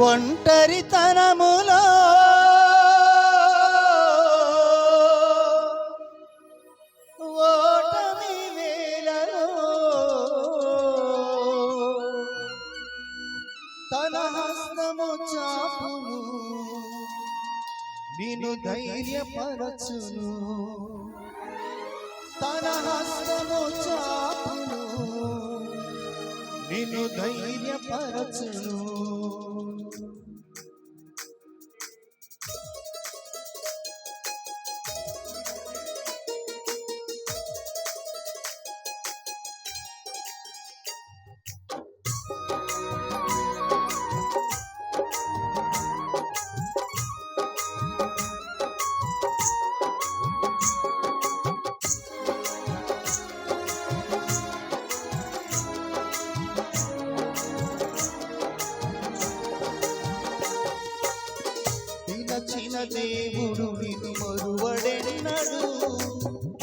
ఒంటరితనములో ఓటమి వేళలో తన హస్తము చాపును నిన్ను ధైర్యపరచును. తన హస్తము చాపును నిన్ను ధైర్యపరచును. దేవుడు నిన్ను మరువడెన్నడు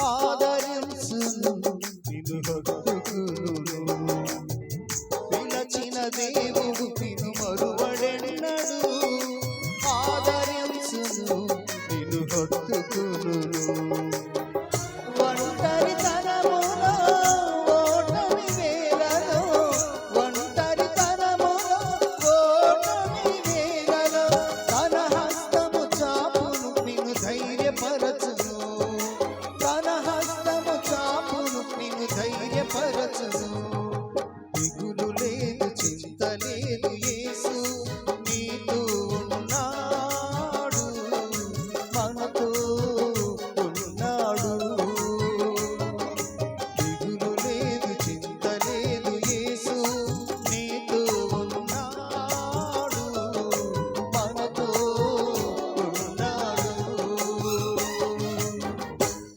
ఆదరించును నిన్ను దేవుడు నిన్ను మరువడెన్నడు ఆదరించును నిన్ను హత్తుకును ಮರದ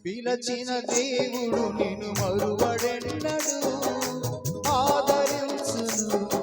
పిలచిన దేవుడు నిన్ను మరువడెన్నడు? ఆదరించును.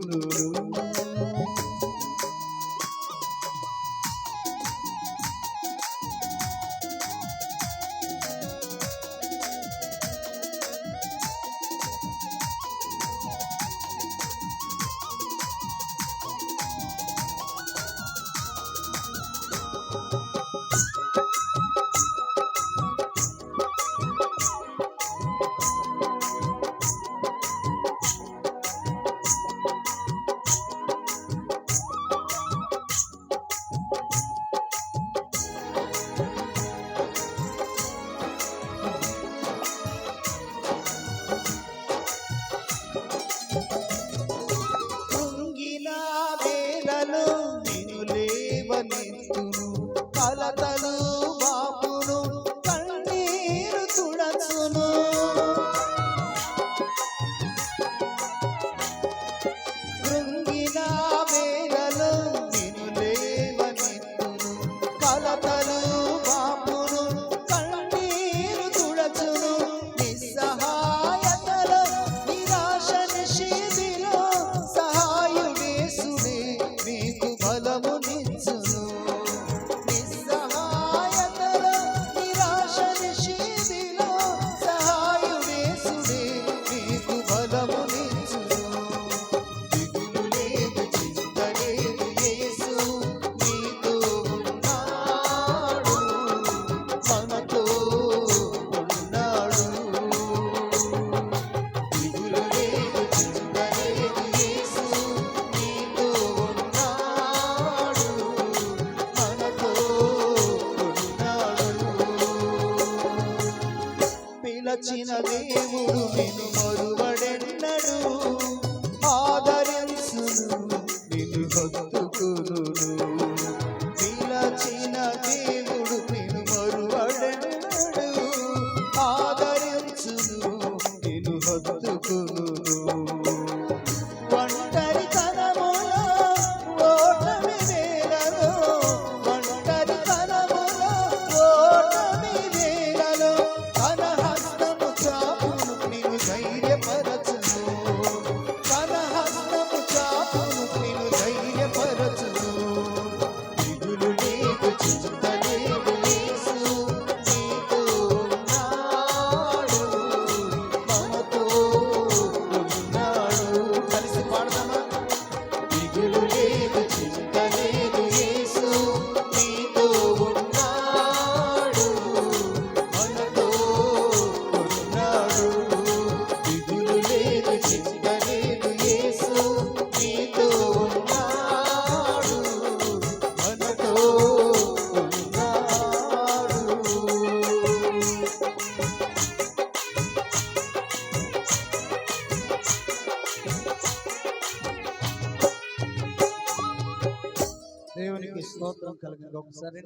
do do do. లేవనెత్తును కలతలు బాపును కన్నీరు తుడచును. కృంగిన వేళలో నేను లేవనెత్తును. కలతలు బాపును కన్నీరు తుడచును. నిస్సహాయతలో నిరాశ నిషేధిలో సహాయుడేసుడే నీకు బలము నీ పిలచిన దేవుడు నిన్ను మరువడెన్నడు దేవునికి కలిగింది ఒకసారి